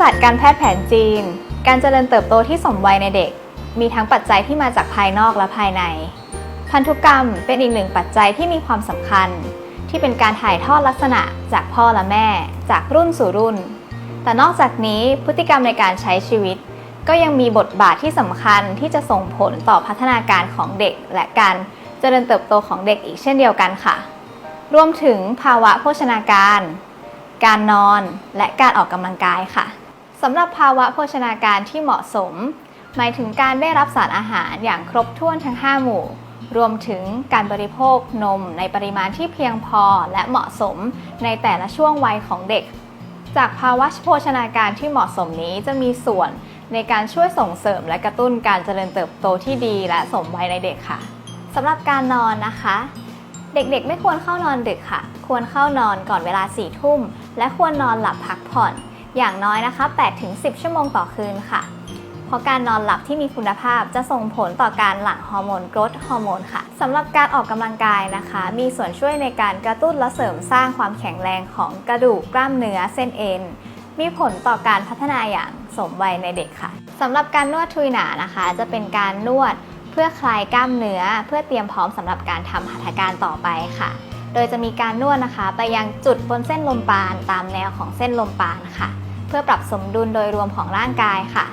ศาสตร์การแพทย์แผนจีน การเจริญเติบโตที่สมวัยในเด็ก มีทั้งปัจจัยที่มาจากภายนอกและภายใน พันธุกรรมเป็นอีกหนึ่งปัจจัยที่มีความสำคัญ ที่เป็นการถ่ายทอดลักษณะจากพ่อและแม่ จากรุ่นสู่รุ่น แต่นอกจากนี้พฤติกรรมในการใช้ชีวิต ก็ยังมีบทบาทที่สำคัญที่จะส่งผลต่อพัฒนาการของเด็ก และการเจริญเติบโตของเด็กอีกเช่นเดียวกันค่ะ รวมถึงภาวะโภชนาการการนอนและการออกกำลังกายค่ะ สำหรับภาวะโภชนาการที่เหมาะสม หมายถึงการได้รับสารอาหารอย่างครบถ้วนทั้ง 5 หมู่ รวมถึงการบริโภคนมในปริมาณที่เพียงพอและเหมาะสมในแต่ละช่วงวัยของเด็ก จากภาวะโภชนาการที่เหมาะสมนี้จะมีส่วนในการช่วยส่งเสริมและกระตุ้นการเจริญเติบโตที่ดีและสมวัยในเด็กค่ะสำหรับการนอนนะคะ เด็กๆ ไม่ควรเข้านอนดึกค่ะ ควรเข้านอนก่อนเวลา4ทุ่มและควรนอนหลับพักผ่อน อย่างน้อยนะคะ 8-10 ชั่วโมงต่อคืนค่ะ เพราะการนอนหลับที่มีคุณภาพจะส่งผลต่อการหลั่งฮอร์โมนกรดฮอร์โมนค่ะสำหรับการออกกำลังกายนะคะ มีส่วนช่วยในการกระตุ้นและเสริมสร้างความแข็งแรงของกระดูกกล้ามเนื้อเส้นเอ็นมีผลต่อการพัฒนาอย่างสมวัยในเด็กค่ะสำหรับการนวดทุยหนานะคะ จะเป็นการนวดเพื่อคลายกล้ามเนื้อ เพื่อเตรียมพร้อมสำหรับการทำหัตถการต่อไปค่ะ โดยจะมีการนวดนะคะ ไปยังจุดบนเส้นลมปราณตามแนวของเส้นลมปราณค่ะ เพื่อปรับสมดุลโดยรวมของร่างกายค่ะ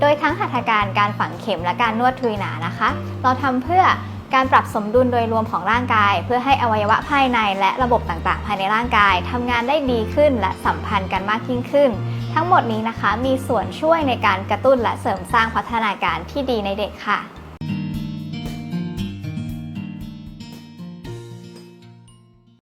โดยทั้งหัตถการการฝังเข็มและการนวดทุยหนานะคะ เราทำเพื่อการปรับสมดุลโดยรวมของร่างกาย เพื่อให้อวัยวะภายในและระบบต่างๆ ภายในร่างกายทำงานได้ดีขึ้นและสัมพันธ์กันมากยิ่งขึ้น ทั้งหมดนี้นะคะมีส่วนช่วยในการกระตุ้นและเสริมสร้างพัฒนาการที่ดีในเด็กค่ะ